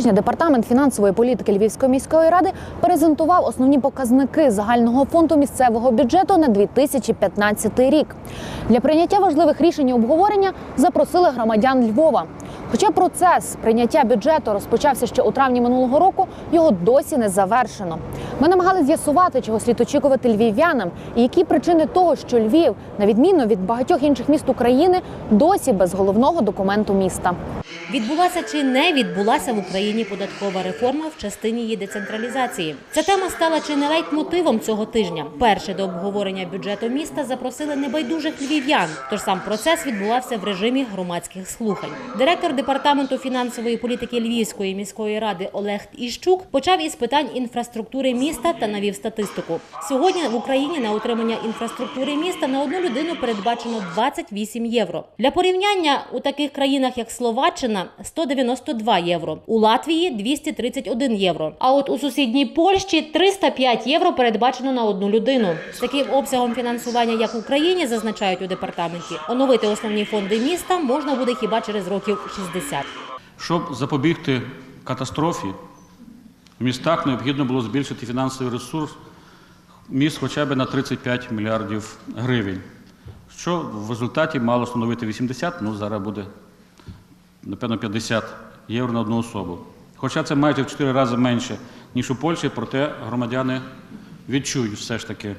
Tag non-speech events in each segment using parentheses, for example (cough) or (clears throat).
тижня департамент фінансової політики Львівської міської ради презентував основні показники загального фонду місцевого бюджету на 2015 рік. Для прийняття важливих рішень і обговорення запросили громадян Львова. Хоча процес прийняття бюджету розпочався ще у травні минулого року, його досі не завершено. Ми намагалися з'ясувати, чого слід очікувати львів'янам, і які причини того, що Львів, на відміну від багатьох інших міст України, досі без головного документу міста. Відбулася чи не відбулася в Україні податкова реформа в частині її децентралізації. Ця тема стала чи не лейтмотивом цього тижня. Перше до обговорення бюджету міста запросили небайдужих львів'ян. Тож сам процес відбувався в режимі громадських слухань. Директор департаменту фінансової політики Львівської міської ради Олег Іщук почав із питань інфраструктури міста та навів статистику. Сьогодні в Україні на утримання інфраструктури міста на одну людину передбачено 28 євро. Для порівняння у таких країнах, як Словаччина, 192 євро, у Латвії 231 євро. А от у сусідній Польщі 305 євро передбачено на одну людину. З таким обсягом фінансування, як в Україні, зазначають у департаменті, оновити основні фонди міста можна буде хіба через років 60. Щоб запобігти катастрофі, в містах необхідно було збільшити фінансовий ресурс міст хоча б на 35 мільярдів гривень, що в результаті мало становити 80, ну зараз буде, напевно, 50 євро на одну особу. Хоча це майже в 4 рази менше, ніж у Польщі, проте громадяни відчують все ж таки,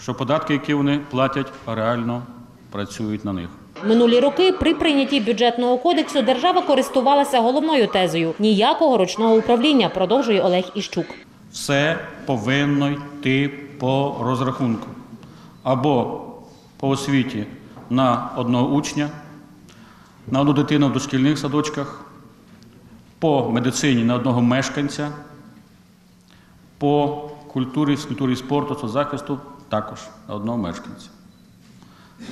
що податки, які вони платять, реально працюють на них. Минулі роки при прийнятті бюджетного кодексу держава користувалася головною тезою ніякого ручного управління, продовжує Олег Іщук. Все повинно йти по розрахунку. Або по освіті на одного учня, на одну дитину в дошкільних садочках, по медицині на одного мешканця, по культурі, фізкультурі і спорту, соцзахисту також на одного мешканця.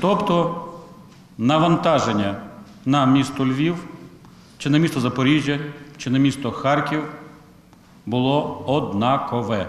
Тобто навантаження на місто Львів, чи на місто Запоріжжя, чи на місто Харків було однакове.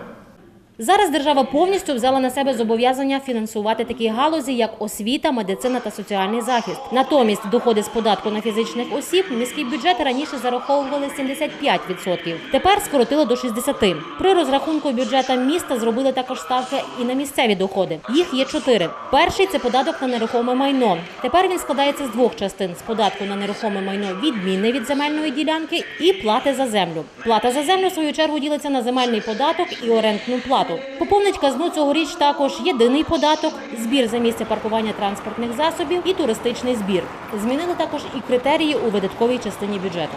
Зараз держава повністю взяла на себе зобов'язання фінансувати такі галузі, як освіта, медицина та соціальний захист. Натомість доходи з податку на фізичних осіб міський бюджет раніше зараховували 75%. Тепер скоротили до 60%. При розрахунку бюджета міста зробили також ставки і на місцеві доходи. Їх є чотири. Перший це податок на нерухоме майно. Тепер він складається з двох частин: з податку на нерухоме майно відмінне від земельної ділянки і плати за землю. Плата за землю в свою чергу ділиться на земельний податок і орендну плату. Поповнить казну цьогоріч також єдиний податок, збір за місце паркування транспортних засобів і туристичний збір. Змінили також і критерії у видатковій частині бюджету.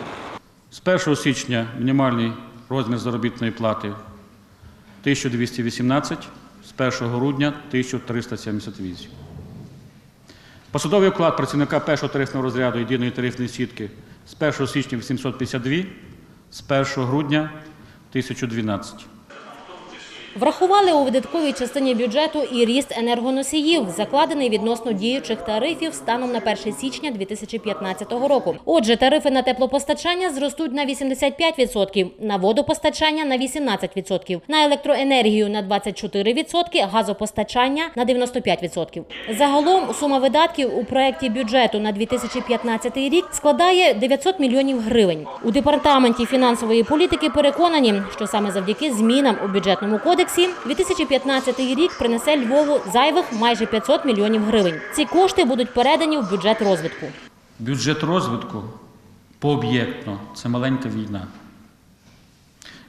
З 1 січня мінімальний розмір заробітної плати 1218, з 1 грудня 1378. Посадовий оклад працівника першого тарифного розряду єдиної тарифної сітки з 1 січня 852, з 1 грудня 1012. Врахували у видатковій частині бюджету і ріст енергоносіїв, закладений відносно діючих тарифів станом на 1 січня 2015 року. Отже, тарифи на теплопостачання зростуть на 85%, на водопостачання на 18%, на електроенергію на 24%, газопостачання на 95%. Загалом сума видатків у проєкті бюджету на 2015 рік складає 900 мільйонів гривень. У департаменті фінансової політики переконані, що саме завдяки змінам у бюджетному кодексі 2015 рік принесе Львову зайвих майже 500 мільйонів гривень. Ці кошти будуть передані в бюджет розвитку. Бюджет розвитку пооб'єктно це маленька війна.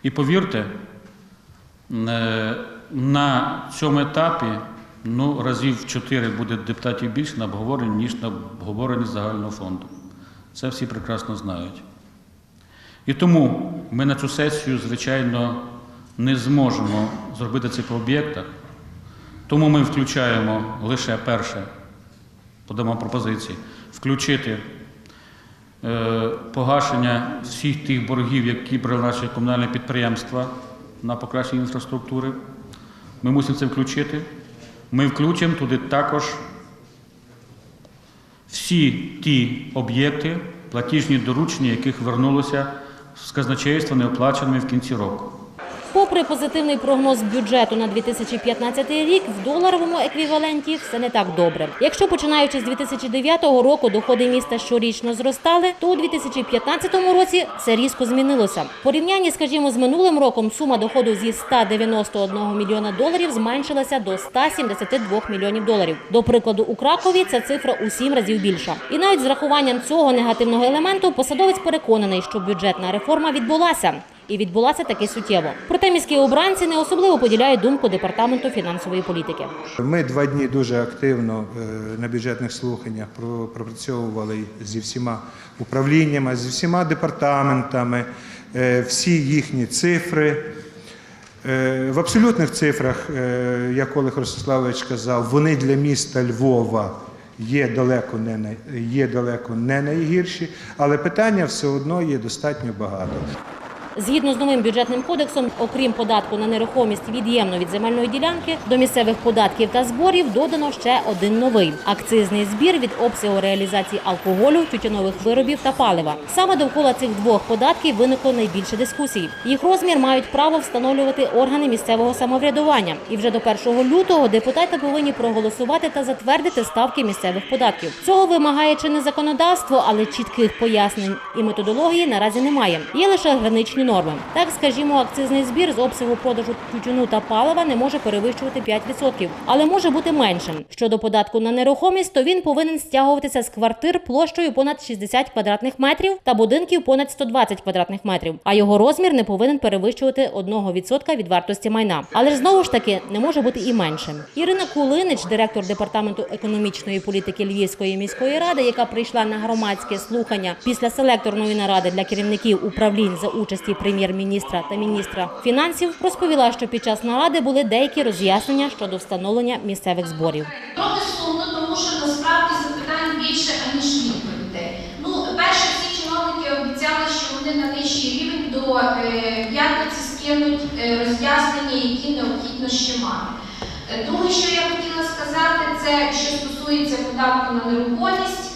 І повірте, е, на цьому етапі ну, разів в чотири буде депутатів більше на обговоренні, ніж на обговоренні загального фонду. Це всі прекрасно знають. І тому ми на цю сесію, звичайно, не зможемо зробити це по об'єктах. Тому ми включаємо лише перше, подамо пропозиції, включити е, погашення всіх тих боргів, які брали наші комунальні підприємства на покращення інфраструктури. Ми мусимо це включити. Ми включимо туди також всі ті об'єкти, платіжні доручення, яких вернулося з казначейства неоплаченими в кінці року. Попри позитивний прогноз бюджету на 2015 рік, в доларовому еквіваленті все не так добре. Якщо починаючи з 2009 року доходи міста щорічно зростали, то у 2015 році це різко змінилося. В порівнянні, скажімо, з минулим роком сума доходу зі 191 мільйона доларів зменшилася до 172 мільйонів доларів. До прикладу, у Кракові ця цифра у сім разів більша. І навіть з рахуванням цього негативного елементу посадовець переконаний, що бюджетна реформа відбулася. І відбулася таки суттєво. Проте міські обранці не особливо поділяють думку департаменту фінансової політики. Ми два дні дуже активно е, на бюджетних слуханнях пропрацьовували зі всіма управліннями, зі всіма департаментами, е, всі їхні цифри. Е, В абсолютних цифрах, як Олег Ростиславович казав, вони для міста Львова є далеко не най- є далеко не найгірші, але питання все одно є достатньо багато. Згідно з новим бюджетним кодексом, окрім податку на нерухомість від'ємно від земельної ділянки, до місцевих податків та зборів додано ще один новий акцизний збір від обсягу реалізації алкоголю, тютюнових виробів та палива. Саме довкола цих двох податків виникло найбільше дискусій. Їх розмір мають право встановлювати органи місцевого самоврядування. І вже до 1 лютого депутати повинні проголосувати та затвердити ставки місцевих податків. Цього вимагає чи не законодавство, але чітких пояснень і методології наразі немає. Є лише граничні норми. Так, скажімо, акцизний збір з обсягу продажу тютюну та палива не може перевищувати 5%, але може бути меншим. Щодо податку на нерухомість, то він повинен стягуватися з квартир площею понад 60 квадратних метрів та будинків понад 120 квадратних метрів. А його розмір не повинен перевищувати 1% від вартості майна. Але ж знову ж таки не може бути і меншим. Ірина Кулинич, директор департаменту економічної політики Львівської міської ради, яка прийшла на громадське слухання після селекторної наради для керівників управлінь за участі прем'єр-міністра та міністра фінансів, розповіла, що під час наради були деякі роз'яснення щодо встановлення місцевих зборів. Трохи сумно, тому що насправді запитань більше, аніж відповідей. Ну, перше, всі чиновники обіцяли, що вони на нижчий рівень до е, п'ятниці скинуть е, роз'яснення, які необхідно ще мати. Друге, що я хотіла сказати, це що стосується податку на нерухомість.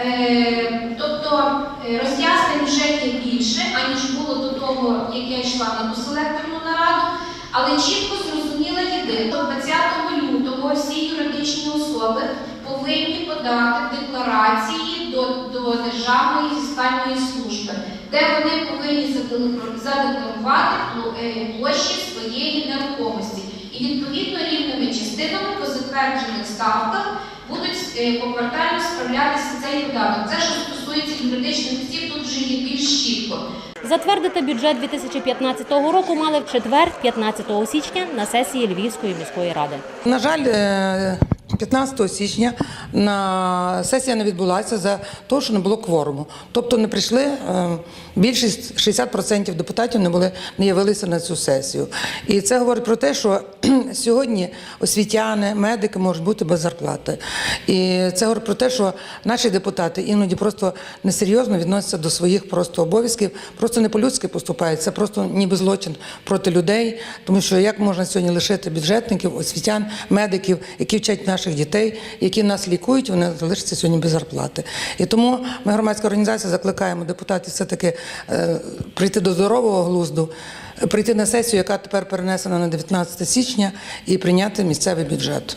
Е, Тобто е, роз'яснень вже є більше, аніж було до того, як я йшла на ту селекторну нараду. Але чітко зрозуміла єдине, 20 лютого всі юридичні особи повинні подати декларації до, до Державної фіскальної служби, де вони повинні задекларувати е, площі своєї нерухомості. І відповідно рівними частинами по затверджених ставках поквартально справлятися цей податок. Це що стосується юридичних осіб, тут вже є більш чітко. Затвердити бюджет 2015 року мали в четвер, 15 січня, на сесії Львівської міської ради. На жаль, е, 15 січня на сесія не відбулася за те, що не було кворуму. Тобто не прийшли е, більшість 60% депутатів не були не явилися на цю сесію. І це говорить про те, що (clears throat) сьогодні освітяни, медики можуть бути без зарплати. І це говорить про те, що наші депутати іноді просто несерйозно відносяться до своїх просто обов'язків, просто не по-людськи поступають. Це просто ніби злочин проти людей, тому що як можна сьогодні лишити бюджетників, освітян, медиків, які вчать наших дітей, які нас лікують, вони залишаться сьогодні без зарплати. І тому ми громадська організація закликаємо депутатів все таки е, прийти до здорового глузду, прийти на сесію, яка тепер перенесена на 19 січня, і прийняти місцевий бюджет.